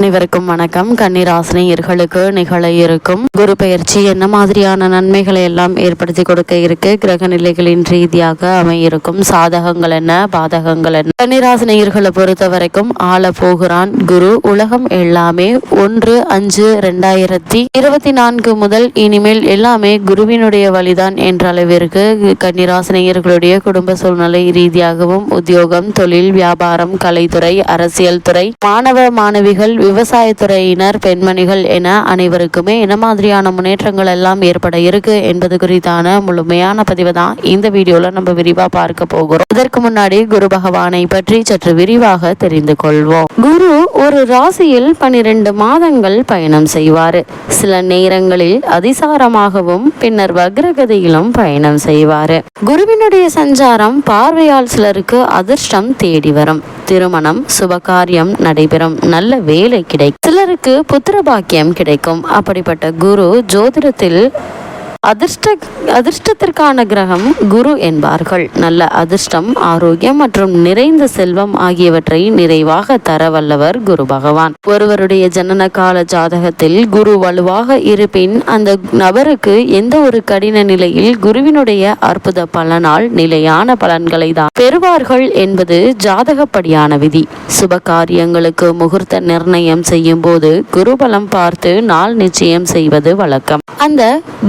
அனைவருக்கும் வணக்கம். கன்னிராசினியர்களுக்கு நிகழ இருக்கும் குரு பயிற்சி என்ன மாதிரியான நன்மைகளை எல்லாம் ஏற்படுத்தி கொடுக்க இருக்கு? கிரக நிலைகளின் ரீதியாக அமையிருக்கும் சாதகங்கள் என்ன? பாதகங்கள் என்ன? கன்னிராசினியர்களை பொறுத்த வரைக்கும் ஆள போகிறான் குரு. உலகம் எல்லாமே ஒன்று அஞ்சு ரெண்டாயிரத்தி இருபத்தி நான்கு முதல் இனிமேல் எல்லாமே குருவினுடைய வழிதான் என்ற அளவிற்கு கன்னிராசினியர்களுடைய குடும்ப சூழ்நிலை ரீதியாகவும் உத்தியோகம் தொழில் வியாபாரம் கலைத்துறை அரசியல் துறை மாணவ மாணவிகள் விவசாயத்துறையினர் பெண்மணிகள் என அனைவருக்குமே என்ன மாதிரியான முன்னேற்றங்கள் எல்லாம் ஏற்பட இருக்கு என்பது குறித்தான முழுமையான பதிவு தான் இந்த வீடியோல நம்ம விரிவா பார்க்க போகிறோம். இதற்கு முன்னாடி குரு பகவானை பற்றி சற்று விரிவாக தெரிந்து கொள்வோம். குரு ஒரு ராசியில் பனிரெண்டு மாதங்கள் பயணம் செய்வார். சில நேரங்களில் அதிசாரமாகவும் பின்னர் வக்ரகதியிலும் பயணம் செய்வார். குருவினுடைய சஞ்சாரம் பார்வையால் சிலருக்கு அதிர்ஷ்டம் தேடி வரும். திருமணம் சுபகாரியம் நடைபெறும். நல்ல வேலை கிடைக்கும். சிலருக்கு புத்திர பாக்கியம் கிடைக்கும். அப்படிப்பட்ட குரு ஜோதிடத்தில் அதிர்ஷ்ட அதிர்ஷ்டத்திற்கான கிரகம் குரு என்பார்கள். நல்ல அதிர்ஷ்டம் ஆரோக்கியம் மற்றும் நிறைந்த செல்வம் ஆகியவற்றை நிறைவாக தர வல்லவர் குரு பகவான். ஒருவருடைய ஜனன கால ஜாதகத்தில் குரு வலுவாக இருப்பின் அந்த நபருக்கு எந்த ஒரு கடின நிலையில் குருவினுடைய அற்புத பலனால் நிலையான பலன்களை தான் பெறுவார்கள் என்பது ஜாதகப்படியான விதி. சுப காரியங்களுக்கு முகூர்த்த நிர்ணயம் செய்யும் போது குரு பலம் பார்த்து நாள் நிச்சயம் செய்வது வழக்கம். அந்த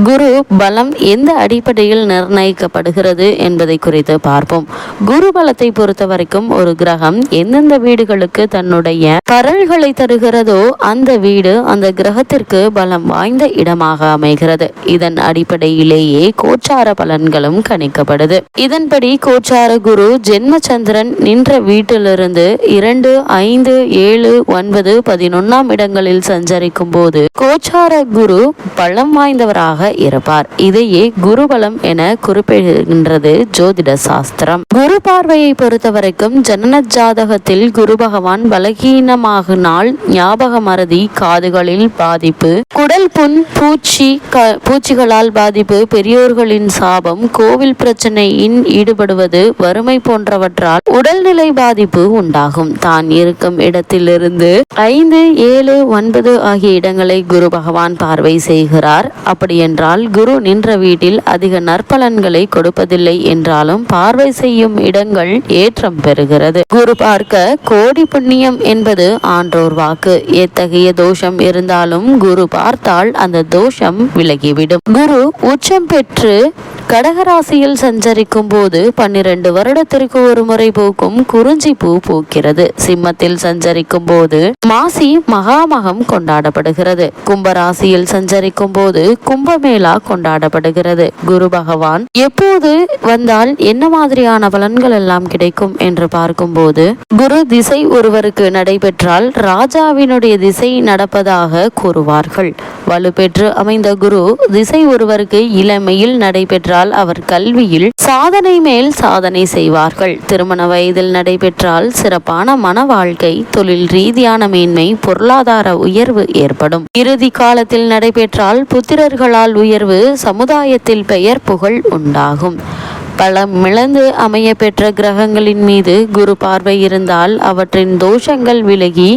குரு பலம் எந்த அடிப்படையில் நிர்ணயிக்கப்படுகிறது என்பதை குறித்து பார்ப்போம். குரு பலத்தை பொறுத்த வரைக்கும் ஒரு கிரகம் எந்தெந்த வீடுகளுக்கு தன்னுடைய பரல்களை தருகிறதோ அந்த வீடு அந்த கிரகத்திற்கு பலம் வாய்ந்த இடமாக அமைகிறது. இதன் அடிப்படையிலேயே கோச்சார பலன்களும் கணிக்கப்படுது. இதன்படி கோச்சார குரு ஜென்மச்சந்திரன் நின்ற வீட்டிலிருந்து இரண்டு ஐந்து ஏழு ஒன்பது பதினொன்னாம் இடங்களில் சஞ்சரிக்கும் போது கோச்சார குரு பலம் வாய்ந்தவராக இருப்பார் இருப்பார் இதையே குருபலம் என குறிப்பிடுகின்றது ஜோதிட சாஸ்திரம். குரு பார்வையை பொறுத்தவரைக்கும் ஜனன ஜாதகத்தில் குரு பகவான் பலகீனமாகினால் ஞாபக மறதி காதுகளில் பாதிப்பு குடல் புண் பூச்சி பூச்சிகளால் பாதிப்பு பெரியோர்களின் சாபம் கோவில் பிரச்சனையின் ஈடுபடுவது வறுமை போன்றவற்றால் உடல்நிலை பாதிப்பு உண்டாகும். தான் இருக்கும் இடத்திலிருந்து ஐந்து ஏழு ஒன்பது ஆகிய இடங்களை குரு பகவான் பார்வை செய்கிறார். அப்படியென்றால் என்றால் குரு நின்ற வீட்டில் அதிக நற்பலன்களை கொடுப்பதில்லை என்றாலும் பார்வை செய்யும் இடங்கள் ஏற்றம் பெறுகிறது. குரு பார்க்க கோடி புண்ணியம் என்பது ஆன்றோர் வாக்கு. எத்தகைய தோஷம் இருந்தாலும் குரு பார்த்தால் அந்த தோஷம் விலகிவிடும். குரு உச்சம் பெற்று கடகராசியில் சஞ்சரிக்கும் போது பன்னிரண்டு வருடத்திற்கு ஒரு முறை பூக்கும் குறிஞ்சி பூ பூக்கிறது. சிம்மத்தில் சஞ்சரிக்கும் போது மாசி மகாமகம் கொண்டாடப்படுகிறது. கும்பராசியில் சஞ்சரிக்கும் போது கும்பமேளா கொண்டாடப்படுகிறது. குரு பகவான் எப்போது வந்தால் என்ன மாதிரியான பலன்கள் எல்லாம் கிடைக்கும்? என்று பார்க்கும்போது குரு திசை ஒருவருக்கு நடைபெற்றால் ராஜாவினுடைய திசை நடப்பதாக கூறுவார்கள். வலுப்பெற்று அமைந்த குரு திசை ஒருவருக்கு இளமையில் நடைபெற்றால் நடைபெற்றால் அவர் கல்வியில் சாதனை மேல் சாதனை செய்வார்கள். திருமண வயதில் நடைபெற்றால் சிறப்பான மன வாழ்க்கை தொழில் ரீதியான மேன்மை பொருளாதார உயர்வு ஏற்படும். இறுதி காலத்தில் நடைபெற்றால் புத்திரர்களால் உயர்வு சமுதாயத்தில் பெயர் புகழ் உண்டாகும். பல மிளந்து அமைய பெற்ற கிரகங்களின் மீது குரு பார்வை இருந்தால் அவற்றின் தோஷங்கள் விலகி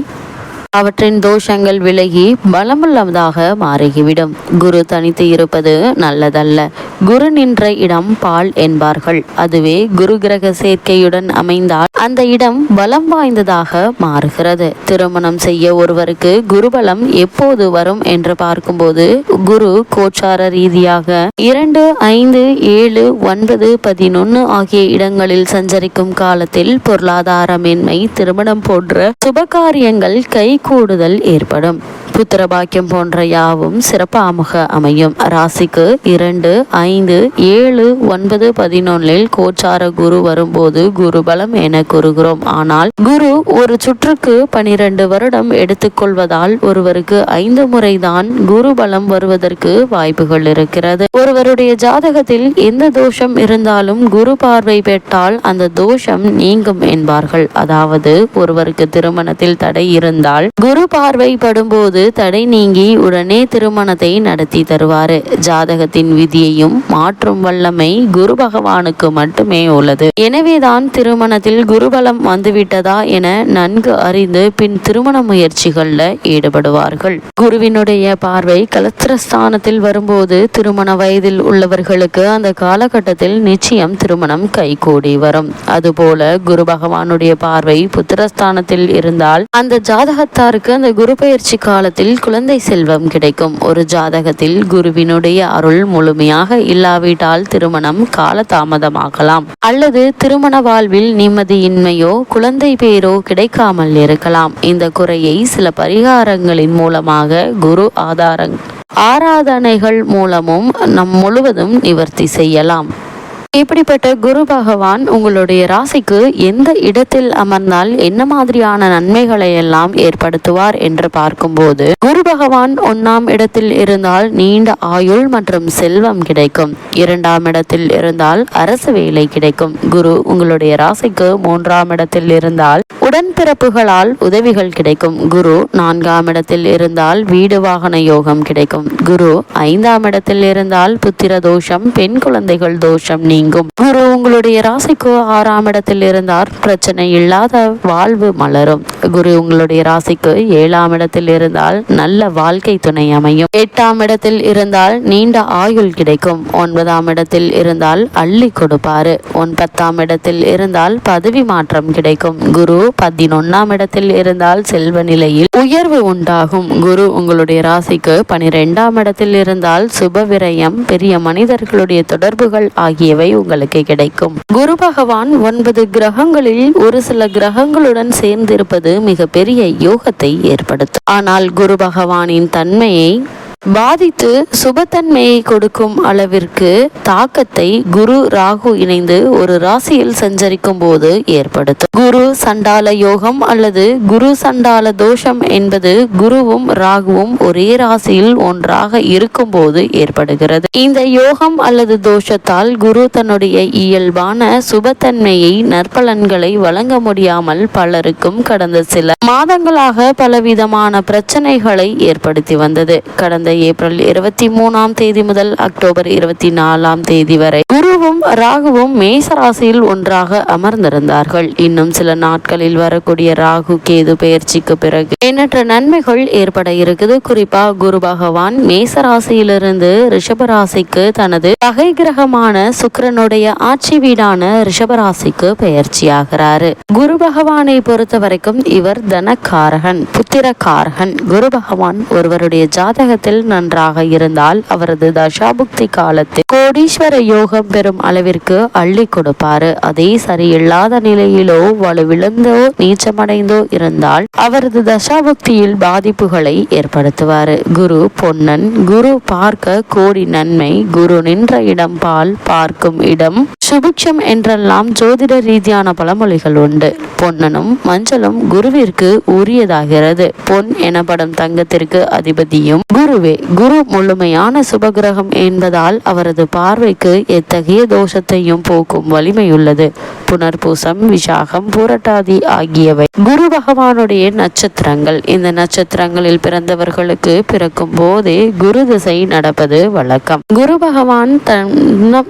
அவற்றின் தோஷங்கள் விலகி பலமுள்ளதாக மாறிவிடும். குரு தனித்து இருப்பது நல்லதல்ல. குரு நின்ற இடம் பால் என்பார்கள். அதுவே குரு கிரக சேர்க்கையுடன் அமைந்தால் அந்த இடம் பலம் வாய்ந்ததாக மாறுகிறது. திருமணம் செய்ய ஒருவருக்கு குருபலம் எப்போது வரும் என்று பார்க்கும்போது குரு கோச்சார ரீதியாக இரண்டு ஐந்து ஏழு ஒன்பது பதினொன்னு ஆகிய இடங்களில் சஞ்சரிக்கும் காலத்தில் பொருளாதாரமின்மை திருமணம் போன்ற சுபகாரியங்கள் கை கூடுதல் ஏற்படும். புத்திர பாக்கியம் போன்ற யாவும் சிறப்பாக அமையும். ராசிக்கு இரண்டு ஐந்து ஏழு ஒன்பது பதினொன்னில் கோச்சார குரு வரும்போது குரு பலம் என கூறுகிறோம். ஆனால் குரு ஒரு சுற்றுக்கு பனிரெண்டு வருடம் எடுத்துக்கொள்வதால் ஒருவருக்கு ஐந்து முறைதான் குரு பலம் வருவதற்கு வாய்ப்புகள் இருக்கிறது. ஒருவருடைய ஜாதகத்தில் எந்த தோஷம் இருந்தாலும் குரு பார்வை பெற்றால் அந்த தோஷம் நீங்கும் என்பார்கள். அதாவது ஒருவருக்கு திருமணத்தில் தடை இருந்தால் குரு பார்வை படும்போது இப்போது தடை நீங்கி உடனே திருமணத்தை நடத்தி தருவார் ஜாதகத்தின் விதியையும் மாற்றும் வல்லமை குரு பகவானுக்கு மட்டுமே உள்ளது. எனவேதான் திருமணத்தில் குருபலம் வந்துவிட்டதா என நன்கு அறிந்து பின் திருமண முயற்சிகளில் ஈடுபடுவார்கள். குருவினுடைய பார்வை கலத்திரஸ்தானத்தில் வரும்போது திருமண வயதில் உள்ளவர்களுக்கு அந்த காலகட்டத்தில் நிச்சயம் திருமணம் கைகூடி வரும். அதுபோல குரு பகவானுடைய பார்வை புத்திரஸ்தானத்தில் இருந்தால் அந்த ஜாதகத்தாருக்கு அந்த குரு பயிற்சி காலத்தில் குழந்தை செல்வம் கிடைக்கும். ஒரு ஜாதகத்தில் குருவினுடைய அருள் முழுமையாக இல்லாவிட்டால் திருமணம் காலதாமதமாகலாம். அல்லது திருமண வாழ்வில் நிம்மதியின்மையோ குழந்தை பேரோ கிடைக்காமல் இருக்கலாம். இந்த குறையை சில பரிகாரங்களின் மூலமாக குரு ஆதாரங் ஆராதனைகள் மூலமும் நம் முழுவதும் நிவர்த்தி செய்யலாம். இப்படிப்பட்ட குரு பகவான் உங்களுடைய ராசிக்கு எந்த இடத்தில் அமர்ந்தால் என்ன மாதிரியான நன்மைகளை எல்லாம் ஏற்படுத்துவார் என்று பார்க்கும்போது குரு பகவான் ஒன்னாம் இடத்தில் இருந்தால் நீண்ட ஆயுள் மற்றும் செல்வம் கிடைக்கும். இரண்டாம் இடத்தில் இருந்தால் அரசு வேலை கிடைக்கும். குரு உங்களுடைய ராசிக்கு மூன்றாம் இடத்தில் இருந்தால் உடன்பிறப்புகளால் உதவிகள் கிடைக்கும். குரு நான்காம் இடத்தில் இருந்தால் வீடு வாகன யோகம் கிடைக்கும். குரு ஐந்தாம் இடத்தில் இருந்தால் புத்திர தோஷம் பெண் குழந்தைகள் தோஷம் நீங்கும். குரு உங்களுடைய ராசிக்கு ஆறாம் இடத்தில் இருந்தால் பிரச்சனை இல்லாத வாழ்வு மலரும். குரு உங்களுடைய ராசிக்கு ஏழாம் இடத்தில் இருந்தால் நல்ல வாழ்க்கை துணை அமையும். எட்டாம் இடத்தில் இருந்தால் நீண்ட ஆயுள் கிடைக்கும். ஒன்பதாம் இடத்தில் இருந்தால் அள்ளி கொடுப்பாரு. ஒன்பதாம் இடத்தில் இருந்தால் பதவி மாற்றம் கிடைக்கும். குரு பதினொன்னாம் இடத்தில் இருந்தால் செல்வ நிலையில் உயர்வு உண்டாகும். குரு உங்களுடைய ராசிக்கு பனிரெண்டாம் இடத்தில் இருந்தால் சுப விரயம் பெரிய மனிதர்களுடைய தொடர்புகள் ஆகியவை உங்களுக்கு கிடைக்கும். குரு பகவான் ஒன்பது கிரகங்களில் ஒரு சில கிரகங்களுடன் சேர்ந்திருப்பது மிகப்பெரிய யோகத்தை ஏற்படுத்தும். ஆனால் குரு பகவானின் தன்மையை பாதித்து சுபத்தன்மையை கொடுக்கும் அளவிற்கு தாக்கத்தை குரு ராகு இணைந்து ஒரு ராசியில் சஞ்சரிக்கும் போது ஏற்படுத்தும். குரு சண்டால யோகம் அல்லது குரு சண்டால தோஷம் என்பது குருவும் ராகுவும் ஒரே ராசியில் ஒன்றாக இருக்கும் போது ஏற்படுகிறது. இந்த யோகம் அல்லது தோஷத்தால் குரு தன்னுடைய இயல்பான சுபத்தன்மையை நற்பலன்களை வழங்க முடியாமல் பலருக்கும் கடந்த சில மாதங்களாக பலவிதமான பிரச்சனைகளை ஏற்படுத்தி வந்தது. கடந்த ஏப்ரல் இருபத்தி மூணாம் தேதி முதல் அக்டோபர் இருபத்தி நாலாம் தேதி வரை குருவும் ராகுவும் மேச ராசியில் ஒன்றாக அமர்ந்திருந்தார்கள். இன்னும் சில நாட்களில் வரக்கூடிய ராகு கேது பயிற்சிக்கு பிறகு எண்ணற்ற நன்மைகள் ஏற்பட இருக்குது. குறிப்பா குரு பகவான் மேச ராசியிலிருந்து ரிஷபராசிக்கு தனது பகை கிரகமான சுக்கரனுடைய ஆட்சி வீடான ரிஷபராசிக்கு பயிற்சியாகிறாரு. குரு பகவானை பொறுத்த வரைக்கும் இவர் தனக்காரகன் புத்திரக்காரகன். குரு பகவான் ஒருவருடைய ஜாதகத்தில் நன்றாக இருந்தால் அவரது தசாபுக்தி காலத்தில் கோடீஸ்வர யோகம் பெறும் அளவிற்கு அள்ளி கொடுப்பாரு. அதே சரியில்லாத நிலையிலோ வலுவிழந்தோ நீச்சமடைந்தோ இருந்தால் அவரது தசாபுக்தியில் பாதிப்புகளை ஏற்படுத்துவார். குரு பொன்னன் குரு பார்க்க கோடி நன்மை குரு நின்ற இடம் பால் பார்க்கும் இடம் சுபிக்ஷம் என்றெல்லாம் ஜோதிட ரீதியான பழமொழிகள் உண்டு. பொன்னனும் மஞ்சளும் குருவிற்கு உரியதாகிறது. பொன் எனப்படும் தங்கத்திற்கு அதிபதியும் குருவே. குரு முழுமையான சுபகிரகம் என்பதால் அவரது பார்வைக்கு எத்தகைய தோஷத்தையும் போக்கும் வலிமையுள்ளது. புனர்பூசம் விசாகம் பூரட்டாதி ஆகியவை குரு பகவானுடைய நட்சத்திரங்கள். இந்த நட்சத்திரங்களில் பிறந்தவர்களுக்கு பிறக்கும் போதே குரு திசை நடப்பது வழக்கம். குரு பகவான்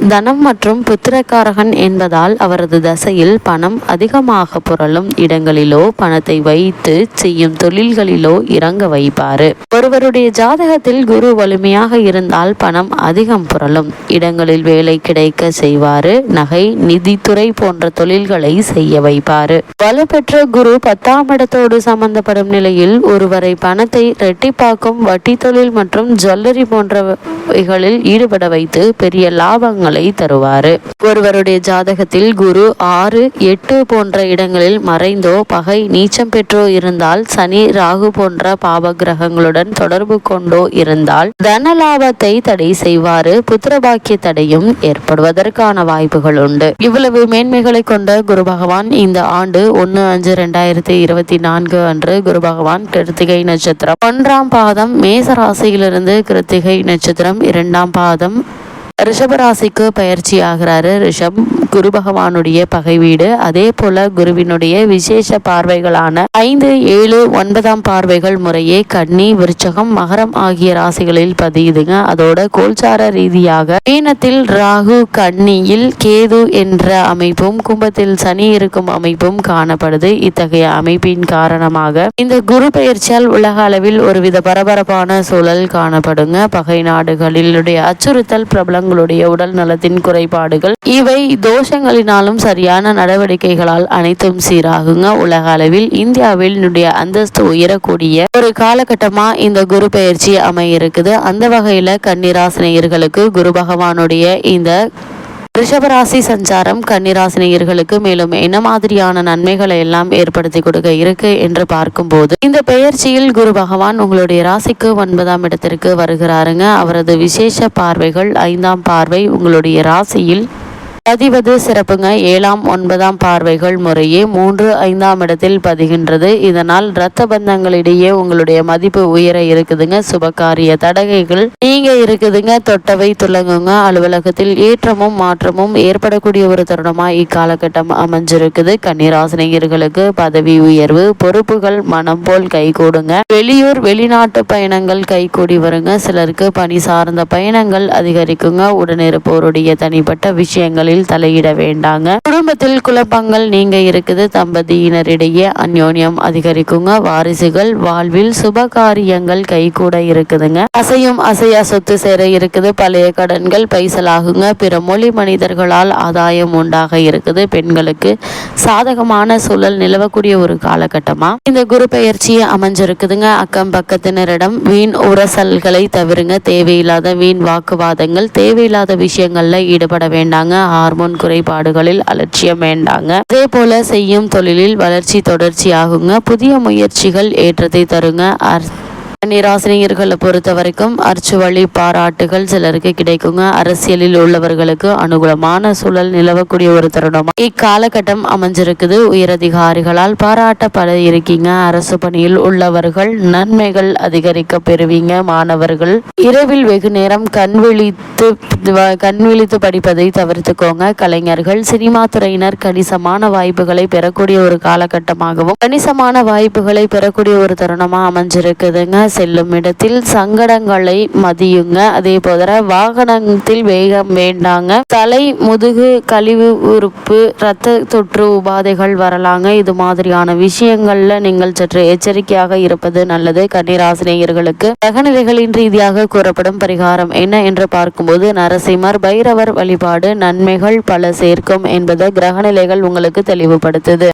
தனம் மற்றும் பணக்காரகன் என்பதால் அவரது தசையில் பணம் அதிகமாக புரளும் இடங்களிலோ பணத்தை வைத்து செய்யும் தொழில்களிலோ இறங்க வைப்பாரு. ஒருவருடைய ஜாதகத்தில் குரு வலிமையாக இருந்தால் பணம் அதிகம் புரளும் இடங்களில் வேலை கிடைக்க செய்வாரு. நகை நிதித்துறை போன்ற தொழில்களை செய்ய வைப்பாரு. வலுப்பெற்ற குரு பத்தாம் இடத்தோடு சம்பந்தப்படும் நிலையில் ஒருவரை பணத்தை ரெட்டிப்பாக்கும் வட்டி தொழில் மற்றும் ஜுவல்லரி போன்றவைகளில் ஈடுபட வைத்து பெரிய லாபங்களை தருவாரு. ஒருவருடைய ஜாதகத்தில் குரு ஆறு எட்டு போன்ற இடங்களில் மறைந்தோ பகை நீச்சம் பெற்றோ இருந்தால் சனி ராகு போன்ற பாப கிரகங்களுடன் தொடர்பு கொண்டோ இருந்தால் தன லாபத்தை தடை செய்வாறு புத்திரபாக்கிய தடையும் ஏற்படுவதற்கான வாய்ப்புகள் உண்டு. இவ்வளவு மேன்மைகளை கொண்ட குரு பகவான் இந்த ஆண்டு ஒன்னு அஞ்சு ரெண்டாயிரத்தி இருபத்தி நான்கு அன்று குரு பகவான் கிருத்திகை நட்சத்திரம். ஒன்றாம் பாதம் மேச ராசியிலிருந்து கிருத்திகை நட்சத்திரம் இரண்டாம் பாதம் ரிஷபராசிக்கு பயிற்சி ஆகிறாரு ரிஷப். குரு பகவானுடைய பகை வீடு. அதே போல குருவினுடைய விசேஷ பார்வைகளான ஐந்து ஏழு ஒன்பதாம் பார்வைகள் முறையே கன்னி விருச்சகம் மகரம் ஆகிய ராசிகளில் பதியுதுங்க. அதோட கோல்சார ரீதியாக மீனத்தில் ராகு கன்னியில் கேது என்ற அமைப்பும் கும்பத்தில் சனி இருக்கும் அமைப்பும் காணப்படுது. இத்தகைய அமைப்பின் காரணமாக இந்த குரு பெயர்ச்சியால் உலக அளவில் ஒருவித பரபரப்பான சூழல் காணப்படுங்க. பகை நாடுகளிலுடைய அச்சுறுத்தல் தங்களுடைய உடல் நலத்தின் குறைபாடுகள். இவை தோஷங்களினாலும் சரியான நடவடிக்கைகளால் அனைத்தும் சீராகுங்க. உலக அளவில் இந்தியாவில் அந்தஸ்து உயரக்கூடிய ஒரு காலகட்டமா இந்த குரு அமைய அமையிருக்குது அந்த வகையில கன்னிராசினியர்களுக்கு குரு பகவானுடைய இந்த ரிஷபராசி சஞ்சாரம் கன்னிராசினியர்களுக்கு மேலும் என்ன மாதிரியான நன்மைகளை எல்லாம் ஏற்படுத்தி கொடுக்க இருக்கு என்று பார்க்கும்போது இந்த பெயர்ச்சியில் குரு பகவான் உங்களுடைய ராசிக்கு ஒன்பதாம் இடத்திற்கு வருகிறாருங்க. அவரது விசேஷ பார்வைகள் ஐந்தாம் பார்வை உங்களுடைய ராசியில் பதிவது சிறப்புங்க. ஏழாம் ஒன்பதாம் பார்வைகள் முறையே மூன்று ஐந்தாம் இடத்தில் பதிகின்றது. இதனால் இரத்த பந்தங்களிடையே உங்களுடைய மதிப்பு உயர இருக்குதுங்க. சுபகாரிய தடகைகள் நீங்க இருக்குதுங்க. தொட்டவை துளங்குங்க. அலுவலகத்தில் ஏற்றமும் மாற்றமும் ஏற்படக்கூடிய ஒரு தருணமா இக்காலகட்டம் அமைஞ்சிருக்குது. கன்னிராசினியர்களுக்கு பதவி உயர்வு பொறுப்புகள் மனம் போல் கைகூடுங்க வெளியூர் வெளிநாட்டு பயணங்கள் கைகூடி வருங்க. சிலருக்கு பணி சார்ந்த பயணங்கள் அதிகரிக்குங்க. உடனிருப்போருடைய தனிப்பட்ட விஷயங்களில் விஷயங்களில் தலையிட வேண்டாங்க. குடும்பத்தில் குழப்பங்கள் நீங்க இருக்குது. தம்பதியினரிடையே அந்யோன்யம் அதிகரிக்குங்க. வாரிசுகள் வாழ்வில் சுப காரியங்கள் கூட இருக்குதுங்க. அசையும் அசையா சொத்து சேர இருக்குது. பழைய கடன்கள் பைசலாகுங்க. பிற மொழி மனிதர்களால் ஆதாயம் உண்டாக இருக்குது. பெண்களுக்கு சாதகமான சூழல் நிலவக்கூடிய ஒரு காலகட்டமா? இந்த குரு பெயர்ச்சியை அமைஞ்சிருக்குதுங்க. அக்கம் பக்கத்தினரிடம் வீண் உரசல்களை தவிருங்க. தேவையில்லாத வீண் வாக்குவாதங்கள் தேவையில்லாத விஷயங்கள்ல ஈடுபட வேண்டாங்க. ஹார்மோன் குறைபாடுகளில் அலட்சியம் வேண்டாங்க. அதே போல செய்யும் தொழிலில் வளர்ச்சி தொடர்ச்சி ஆகுங்க. புதிய முயற்சிகள் ஏற்றத்தை தருங்க. கன்னிராசினியர்களை பொறுத்த வரைக்கும் அர்ச்சு வழி பாராட்டுகள் சிலருக்கு கிடைக்குங்க. அரசியலில் உள்ளவர்களுக்கு அனுகூலமான சூழல் நிலவக்கூடிய ஒரு தருணம். இக்காலகட்டம் அமைஞ்சிருக்குது. உயரதிகாரிகளால் பாராட்டப்பட இருக்கீங்க. அரசு பணியில் உள்ளவர்கள் நன்மைகள் அதிகரிக்க பெறுவீங்க. மாணவர்கள் இரவில் வெகு நேரம் கண் விழித்து கண் விழித்து படிப்பதை தவிர்த்துக்கோங்க. கலைஞர்கள் சினிமா துறையினர் கணிசமான வாய்ப்புகளை பெறக்கூடிய ஒரு காலகட்டமாகவும் கணிசமான வாய்ப்புகளை பெறக்கூடிய ஒரு தருணமா அமைஞ்சிருக்குதுங்க. செல்லும் இடத்தில் சங்கடங்களை மதியுங்க. அதே போல வாகனத்தில் வேகம் வேண்டாங்க. தலை முதுகு கழிவு உறுப்பு இரத்த தொற்று உபாதைகள் வரலாங்க. இது மாதிரியான விஷயங்கள்ல நீங்கள் சற்று எச்சரிக்கையாக இருப்பது நல்லது. கன்னிராசினியர்களுக்கு கிரகநிலைகளின் ரீதியாக கூறப்படும் பரிகாரம் என்ன என்று பார்க்கும்போது நரசிம்மர் பைரவர் வழிபாடு நன்மைகள் பல சேர்க்கும் என்பதை கிரகநிலைகள் உங்களுக்கு தெளிவுபடுத்துது.